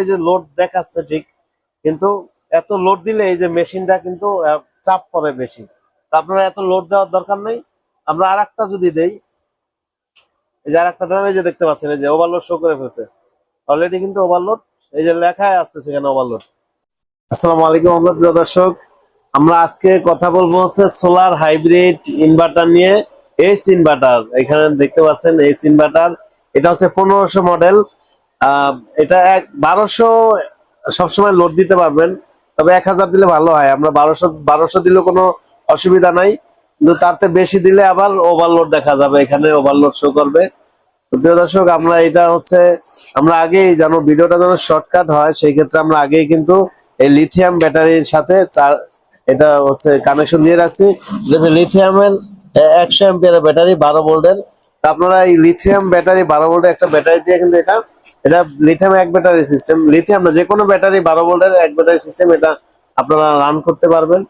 এই যে লোড দেখাচ্ছে ঠিক, কিন্তু এত লোড দিলে এই যে মেশিনটা কিন্তু চাপ বেশি। আপনারা এত লোড দেওয়ার দরকার নেই। আমরা আর একটা যদি দেই, এই যে আর একটা ধরেন, এই যে দেখতে পাচ্ছেন, এই যে ওভারলোড শো করে ফেলছে। অলরেডি কিন্তু ওভারলোড এই যে লেখায় আসতেছে এখানে ওভারলোড আসসালামু আলাইকুম প্রিয় দর্শক, আমরা আজকে কথা বলব হচ্ছে সোলার হাইব্রিড ইনভার্টার নিয়ে এইচ ইনভার্টার এখানে দেখতে পাচ্ছেন এইচ ইনভার্টার এটা হচ্ছে পনেরোশো মডেল এটা এক বারোশো সবসময় লোড দিতে পারবেন, তবে এক হাজার দিলে ভালো হয়। আমরা বারোশো বারোশো দিলেও কোনো অসুবিধা নাই। কিন্তু তার থেকে বেশি দিলে আবার ওভারলোড দেখা যাবে, এখানে ওভারলোড শো করবে। প্রিয় দর্শক, আমরা এটা হচ্ছে আমরা আগেই যেন ভিডিওটা যেন শর্টকাট হয়, সেই ক্ষেত্রে আমরা আগেই কিন্তু এই লিথিয়াম ব্যাটারির সাথে চার এটা হচ্ছে কানেকশন দিয়ে রাখছি। লিথিয়ামের একশো এম্পিয়ারের ব্যাটারি বারো ভোল্টের আপনারা এই লিথিয়াম ব্যাটারি বারো ভোল্টের একটা ব্যাটারি দিয়ে কিন্তু এটা এটা লিথিয়াম এক ব্যাটারি সিস্টেম লিথিয়াম না, যে কোনো ব্যাটারি বারো ভোল্টের এক ব্যাটারি সিস্টেম এটা আপনারা রান করতে পারবেন।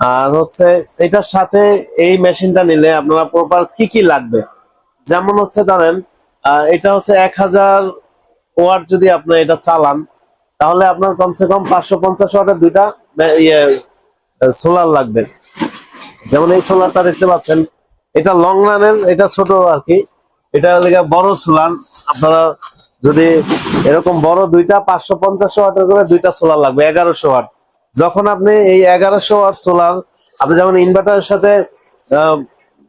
আর হচ্ছে এটার সাথে এই মেশিনটা নিলে আপনারা প্রপার কি কি লাগবে? যেমন হচ্ছে ধরেন এটা হচ্ছে এক হাজার ওয়াট যদি আপনি এটা চালান, তাহলে আপনার কমসে কম পাঁচশো পঞ্চাশ ওয়াটের দুইটা ইয়ে সোলার লাগবে। যেমন এই সোলারটা দেখতে পাচ্ছেন এটা লং রানের এটা ছোট আর কি এটা বড় সোলার আপনারা যদি এরকম বড় দুইটা, পাঁচশো পঞ্চাশ ওয়াটের করে দুইটা সোলার লাগবে, এগারোশো ওয়াট। যখন আপনি এই এগারোশো ওয়াট সোলার আপনি যেমন ইনভার্টারের সাথে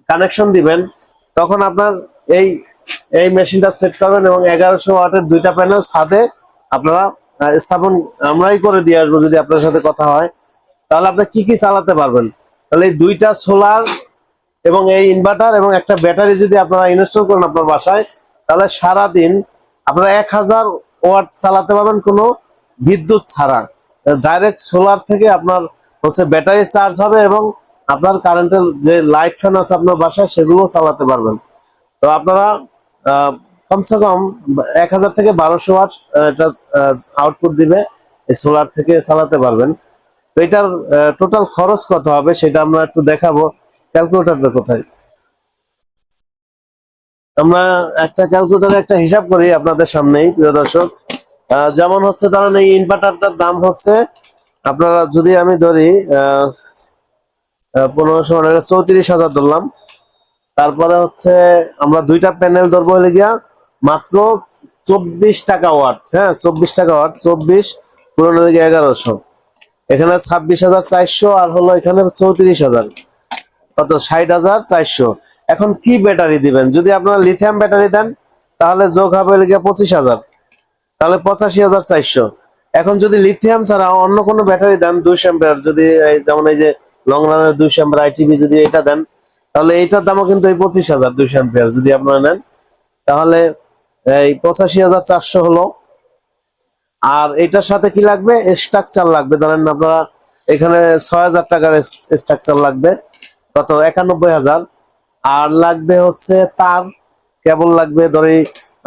কানেকশন দিবেন, তখন আপনার এই এই মেশিনটা সেট করবেন এবং এগারোশো ওয়াটের দুইটা প্যানেল সাথে আপনারা স্থাপন, আমরাই করে দিয়ে আসব যদি আপনার সাথে কথা হয়। তাহলে আপনি কি কি চালাতে পারবেন? তাহলে দুইটা সোলার এবং এই ইনভার্টার এবং একটা ব্যাটারি যদি আপনারা ইনস্টল করেন আপনার বাসায়, তাহলে সারা দিন আপনারা এক হাজার ওয়াট চালাতে পারবেন কোনো বিদ্যুৎ ছাড়া। ডাইরেক্ট সোলার থেকে আপনার হচ্ছে ব্যাটারি চার্জ হবে এবং আপনার কারেন্টের যে লাইট ফ্যান আছে আপনার বাসায় সেগুলো চালাতে পারবেন। তো আপনারা কমসে কম এক হাজার থেকে বারোশো ওয়াট এটা আউটপুট দিবে, এই সোলার থেকে চালাতে পারবেন। তো এটার টোটাল খরচ কত হবে সেটা আমরা একটু দেখাবো। ক্যালকুলেটারটা কোথায়? আমরা একটা ক্যালকুলেটারে একটা হিসাব করি আপনাদের সামনেই, প্রিয় দর্শক। যেমন হচ্ছে, ধরেন এই ইনভার্টারটার দাম হচ্ছে, আপনারা যদি আমি ধরি পনেরোশো মানে চৌত্রিশ হাজার ধরলাম, তারপরে হচ্ছে আমরা দুইটা প্যানেল ধরবো হলে গিয়া মাত্র চব্বিশ টাকা ওয়াট হ্যাঁ চব্বিশ টাকা ওয়াট চব্বিশ দিকে এগারোশো। এখানে ছাব্বিশ হাজার চারশো আর হলো এখানে চৌত্রিশ হাজার। কত ষাট হাজার চারশো। এখন কি ব্যাটারি দিবেন? যদি আপনারা লিথিয়াম ব্যাটারি দেন, তাহলে যোগ হবে হলো পঁচিশ হাজার। তাহলে পঁচাশি হাজার চারশো। এখন যদি লিথিয়াম ছাড়া অন্য কোনো ব্যাটারি দেন দুইশো অ্যাম্পিয়ার যদি যেমন এই যে লং রানের দুইশো অ্যাম্পিয়ার আইটিভি যদি এটা দেন, তাহলে এইটার দামও কিন্তু এই পঁচিশ হাজার দুইশো অ্যাম্পিয়ার যদি আপনারা নেন। তাহলে এই পঁচাশি হাজার চারশো হলো। আর এটার সাথে কি লাগবে? স্ট্রাকচার লাগবে। ধরেন আপনারা এখানে ছয় হাজার টাকার স্ট্রাকচার লাগবে। কত? একানব্বই হাজার। আর লাগবে হচ্ছে তার, কেবল লাগবে ধরি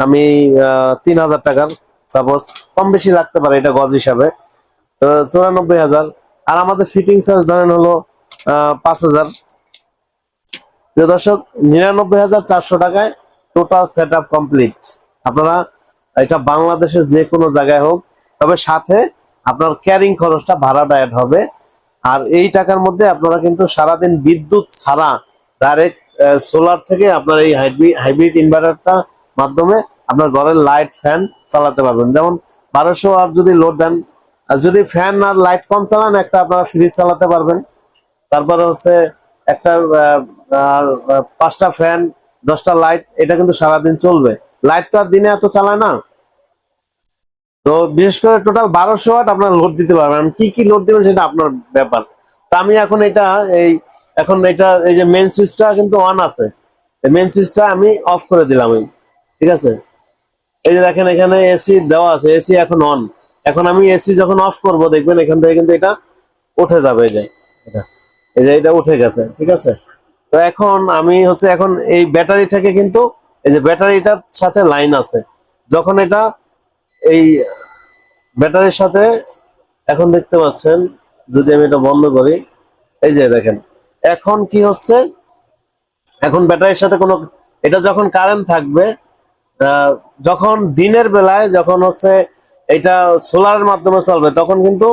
আমি তিন হাজার টাকার। সাপোজ কম বেশি লাগতে পারে এটা গজ হিসাবে। চুরানব্বই হাজার। আর আমাদের ফিটিং চার্জ ধরেন হলো পাঁচ হাজার। দর্শক, নিরানব্বই হাজার চারশো টাকায় টোটাল সেট আপ কমপ্লিট আপনারা এটা বাংলাদেশের যে কোনো জায়গায় হোক, তবে সাথে আপনার ক্যারিং খরচটা ভাড়াটা অ্যাড হবে। আর এই টাকার মধ্যে আপনারা কিন্তু সারাদিন বিদ্যুৎ ছাড়া ডাইরেক্ট সোলার থেকে আপনার এই হাইব্রিড ইনভার্টারটা মাধ্যমে আপনার ঘরের লাইট ফ্যান চালাতে পারবেন। যেমন বারোশো আর যদি লোড দেন, আর যদি ফ্যান আর লাইট কম চালান, একটা আপনারা ফ্রিজ চালাতে পারবেন। তারপরে হচ্ছে একটা পাঁচটা ফ্যান দশটা লাইট এটা কিন্তু সারাদিন চলবে। লাইট তো আর দিনে এত চালায় না। তো বিশেষ করে টোটাল বারোশো ওয়াট আপনার লোড দিতে পারবেন। কি কি লোড দিবেন সেটা আপনার ব্যাপার। তা আমি এখন এটা এই, এখন এটা এই যে মেন সুইচটা কিন্তু অন আছে। মেন সুইচটা আমি অফ করে দিলাম ঠিক আছে? এই যে দেখেন এখানে এসি দেওয়া আছে। এসি এখন অন এখন আমি এসি যখন অফ করব, দেখবেন এখান থেকে কিন্তু এটা উঠে যাবে এই যে। এটা, এই যে এটা উঠে গেছে, ঠিক আছে? তো এখন আমি হচ্ছে এখন এই ব্যাটারি থেকে কিন্তু এই যে ব্যাটারিটার সাথে লাইন আছে। যখন এটা এই ব্যাটারির সাথে এখন দেখতে পাচ্ছেন, যদি আমি এটা বন্ধ করি, এই যে দেখেন, এখন কি হচ্ছে? এখন ব্যাটারির সাথে কোনো, এটা যখন কারেন্ট থাকবে যখন দিনের বেলায় যখন হচ্ছে এটা সোলারের মাধ্যমে চলবে, তখন কিন্তু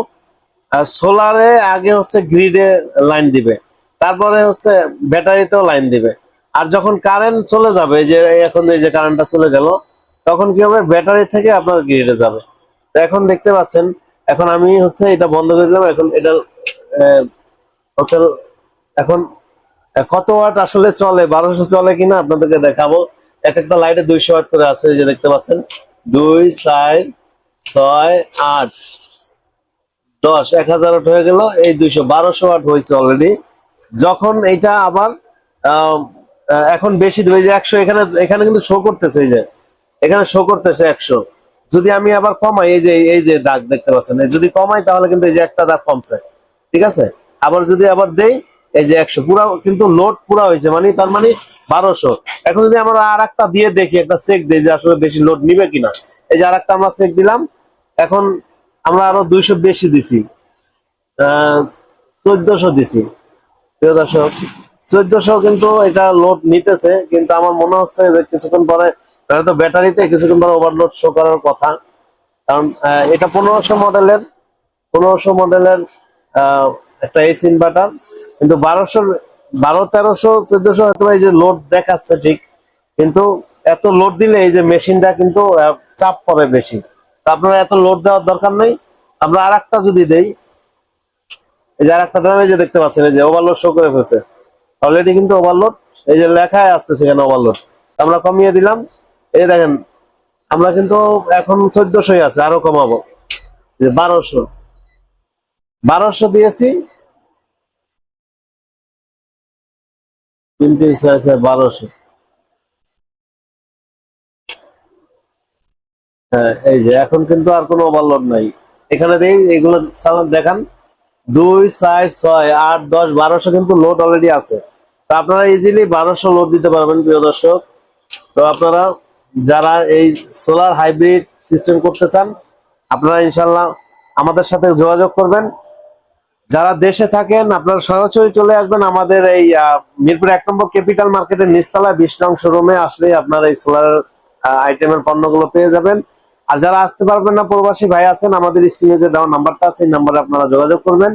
সোলারে আগে হচ্ছে গ্রিডে লাইন দিবে, তারপরে হচ্ছে ব্যাটারিতেও লাইন দিবে। আর যখন কারেন্ট চলে যাবে যে এখন এই যে কারেন্টটা চলে গেল তখন কি হবে? ব্যাটারি থেকে আপনার গ্রিডে যাবে। তো এখন দেখতে পাচ্ছেন, এখন আমি হচ্ছে এটা বন্ধ করে দিলাম। এখন এটা হচ্ছে এখন কত ওয়াট আসলে চলে? বারোশো চলে কিনা? আপনাদেরকে দেখাবো। এক একটা লাইটে দুইশো ওয়াট করে আছে যে দেখতে পাচ্ছেন। দুই, চার, ছয়, আট, দশ, এক হাজার ওয়াট হয়ে গেল। এই দুইশো, বারোশো ওয়াট হয়েছে অলরেডি যখন এটা আবার এখন বেশি একশো, এখানে এখানে কিন্তু শো করতেছে, এই যে। এখানে শো করতেছে একশো। যদি আমি আবার কমাই, এই যে এই যে দাগ দেখতে পাচ্ছেন যদি কমাই তাহলে কিন্তু এই যে একটা দাগ কমছে। ঠিক আছে? আবার যদি আবার দেই, এই যে একশো। পুরা কিন্তু লোড পুরা হয়েছে মানে তার মানে বারোশো। এখন যদি আমরা আর একটা দিয়ে দেখি, একটা চেক দিই যে আসলে বেশি লোড নিবে কিনা। এই যে আর একটা আমরা চেক দিলাম, এখন আমরা আরও দুইশো বেশি দিছি। চোদ্দশো দিছি। দর্শক, চোদ্দশো কিন্তু এটা লোড নিতেছে, কিন্তু আমার মনে হচ্ছে যে কিছুক্ষণ পরে হয়তো ব্যাটারিতে কিছুক্ষণ পরে ওভারলোড শো করার কথা। কারণ এটা পনেরোশো মডেলের পনেরোশো মডেলের একটা এস ইনভার্টার কিন্তু বারোশো, বারো, তেরোশো, চোদ্দশো হয়তো এই যে লোড দেখাচ্ছে ঠিক, কিন্তু এত লোড দিলে এই যে মেশিনটা কিন্তু চাপ পড়ে বেশি। তো আপনারা এত লোড দেওয়ার দরকার নেই। আমরা আর একটা যদি দেই, এই যে আর একটা ধরেন, এই যে দেখতে পাচ্ছেন, এই যে ওভারলোড শো করে ফেলছে। অলরেডি কিন্তু ওভারলোড এই যে লেখায় আসতেছে এখানে ওভারলোড আমরা কমিয়ে দিলাম। এই দেখেন, আমরা কিন্তু এখন চোদ্দশোই আছে, আরও কমাবো। বারোশো। বারোশো দিয়েছি। তিন তিন ছয় বারোশো। হ্যাঁ এই যে এখন কিন্তু আর কোনো নাই। এখানে এগুলো দেখান। দুই, চার, ছয়, আট, দশ, বারোশো কিন্তু লোড অলরেডি আছে। তো আপনারা ইজিলি বারোশো লোড দিতে পারবেন, প্রিয় দর্শক। তো আপনারা যারা এই সোলার হাইব্রিড সিস্টেম করতে চান, আপনারা ইনশাল্লাহ আমাদের সাথে যোগাযোগ করবেন। যারা দেশে থাকেন, আপনারা সরাসরি চলে আসবেন আমাদের এই মিরপুর এক নম্বর ক্যাপিটাল মার্কেটের নিচতলা বিশ নং শোরুমে আসলে আপনারা এই সোলার আইটেমের পণ্যগুলো পেয়ে যাবেন। আর যারা আসতে পারবেন না, প্রবাসী ভাই আছেন, আমাদের স্ক্রিনে যে দেওয়া নাম্বারটা আছে, এই নাম্বারে আপনারা যোগাযোগ করবেন।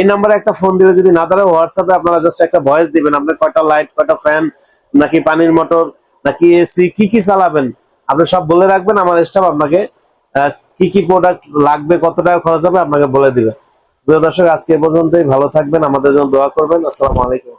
এই নাম্বারে একটা ফোন দিলে যদি না দাঁড়ায় হোয়াটসঅ্যাপে আপনারা জাস্ট একটা ভয়েস দিবেন। আপনার কয়টা লাইট কয়টা ফ্যান নাকি পানির মোটর নাকি এসি কি কি চালাবেন? আপনি সব বলে রাখবেন, আমার স্টাফ আপনাকে কি কি প্রোডাক্ট লাগবে, কত টাকা খরচ হবে আপনাকে বলে দিবে। দর্শক, আজকে পর্যন্তই, ভালো থাকবেন, আমাদের জন্য দোয়া করবেন। আসসালামু আলাইকুম।